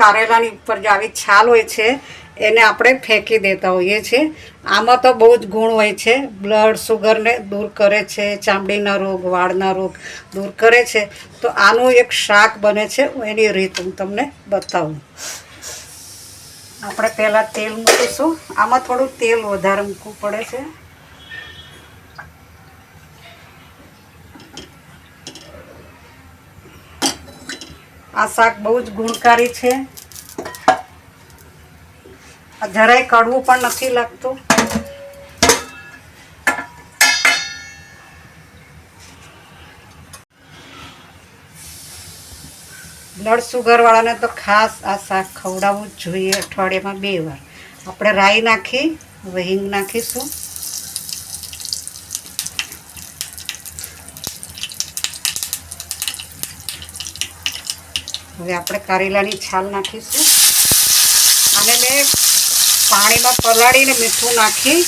કારેલાની ઉપર જે આવી છાલ હોય છે, એને આપણે ફેંકી દેતા હોઈએ છીએ. આમાં તો બહુ જ ગુણ હોય છે. બ્લડ શુગરને દૂર કરે છે, ચામડીના રોગ, વાળના રોગ દૂર કરે છે. તો આનું એક શાક બને છે, એની રીત હું તમને બતાવું. આપણે પહેલાં તેલ મૂકીશું. આમાં થોડું તેલ વધારે મૂકવું પડે છે. આ શાક બહુ જ ગુણકારી છે. જરાય કડવું પણ નથી લાગતું. બ્લડ સુગરવાળાને તો ખાસ આ શાક ખવડાવવું જ જોઈએ અઠવાડિયામાં બે વાર. આપણે રાઈ નાખી હવે હિંગ નાખીશું. હવે આપણે કારેલાની છાલ નાખીશું. અને મેં પાણીમાં પલાળીને મીઠું નાખી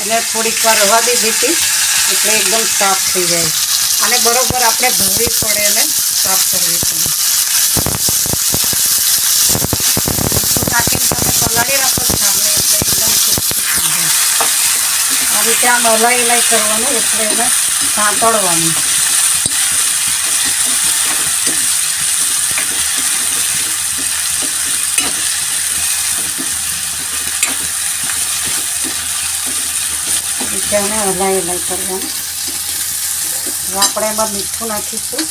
અને થોડીક વાર રવા દીધી. એટલે એકદમ સાફ થઈ જાય. અને બરોબર આપણે ધોવી પડે અને સાફ કરવી પડે મીઠું નાખીને તમે પલાળી રાખો છાલને એટલે એકદમ ચોખ્ખું થઈ જાય. આ રીતે આમ હલાઈ હલાઈ કરવાનું એટલે એને સાંતળવાનું. રીતે એને હલાઈ હલાઈ કરવાનું હવે આપણે એમાં મીઠું નાખીશું.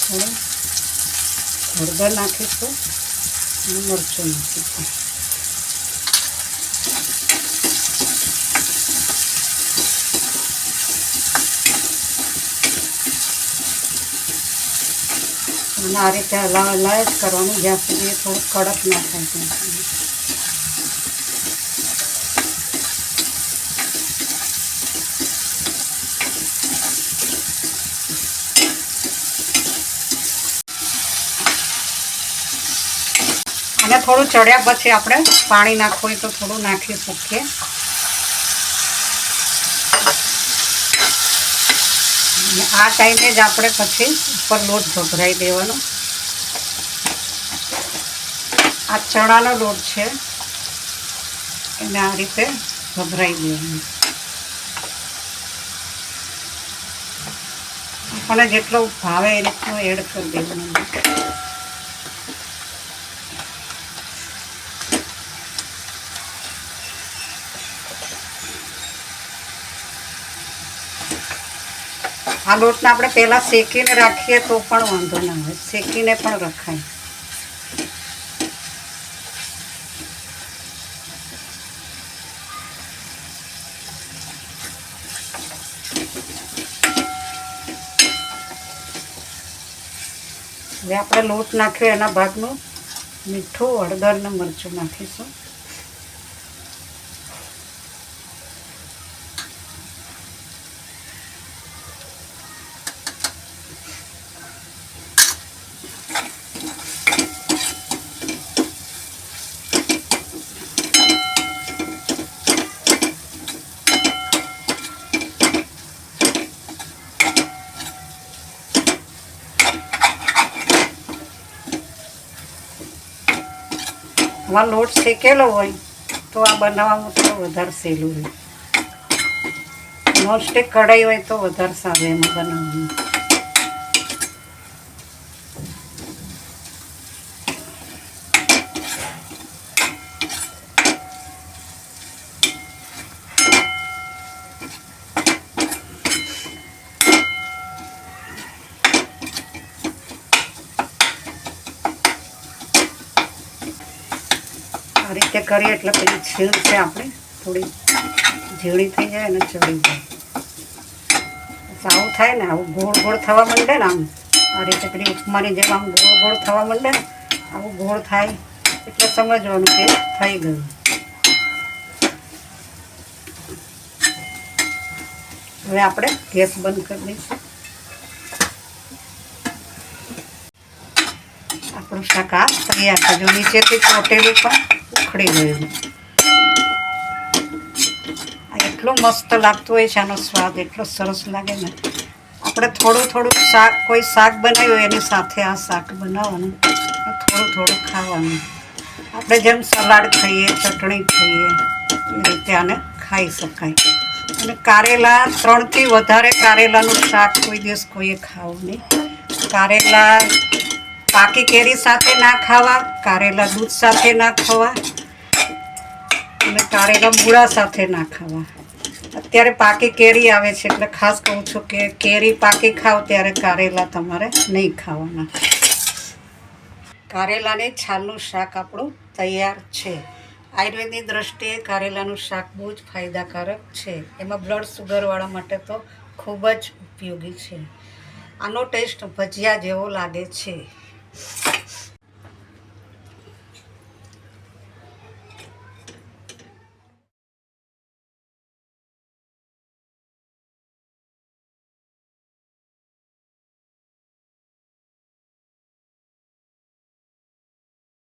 થોડું હળદર નાખીશું અને મરચું નાખીશું. અને આ રીતે હલાવ હલાય જ કરવાનું. જ્યાં સુધી થોડું કડક ના થાય ત્યાં સુધી. અને થોડું ચડ્યા પછી આપણે પાણી નાખવું હોય તો થોડું નાખી શકીએ. આ ટાઈમે જ આપણે પછી ઉપર લોટ ભભરાઈ દેવાનો. આ ચણાનો લોટ છે. એને આ રીતે ભભરાઈ દેવાનો. આપણને જેટલો ભાવે એ રીતનું એડ કરી દેવાનું. આ લોટને આપણે પહેલાં શેકીને રાખીએ તો પણ વાંધો ના આવે. શેકીને પણ રખાય. હવે આપણે લોટ નાખ્યો એના ભાગનું મીઠું હળદર ને મરચું નાખીશું. આમાં લોટ શેકેલો હોય, તો આ બનાવવામાં થોડું વધારે સહેલું રહે. નોનસ્ટિક કઢાઈ હોય તો વધારે સારું એમાં બનાવવાનું આ રીતે કરીએ એટલે પેલી છીણ છે આપણે, થોડી ઝીણી થઈ જાય અને ચડી જાય. આવું થાય ને, આવું ગોળ ગોળ થવા માંડે ને આમ, આ રીતે પેલી ઉપમાની જેમ આમ ગોળ ગોળ થવા માંડે ને, આવું ગોળ થાય, એટલે સમજવાનું કે થઈ ગયું. હવે આપણે ગેસ બંધ કરી દઈશું. આપણું શાક તૈયાર છે. જો નીચેથી ચોટેલું પણ ગયું આ મસ્ત લાગતું હોય છે, આનો સ્વાદ એટલો સરસ લાગે ને. આપણે થોડું થોડું શાક, કોઈ શાક બનાવ્યું એની સાથે આ શાક બનાવવાનું, થોડું થોડું ખાવાનું. આપણે જેમ સલાડ ખાઈએ, ચટણી ખાઈએ, એ રીતે આને ખાઈ શકાય. અને કારેલા ત્રણથી વધારે કારેલાનું શાક કોઈ દિવસ કોઈએ ખાવું નહીં. કારેલા પાકી કેરી સાથે ના ખાવા, કારેલા દૂધ સાથે ના ખાવા અને કારેલા મૂળા સાથે ના ખાવા અત્યારે પાકી કેરી આવે છે એટલે ખાસ કહું છું કે કેરી પાકી ખાવ ત્યારે કારેલા તમારે નહીં ખાવાના. કારેલાની છાલનું શાક આપણું તૈયાર છે. આયુર્વેદની દ્રષ્ટિએ કારેલાનું શાક બહુ જ ફાયદાકારક છે. એમાં બ્લડ સુગરવાળા માટે તો ખૂબ જ ઉપયોગી છે. આનો ટેસ્ટ ભજીયા જેવો લાગે છે.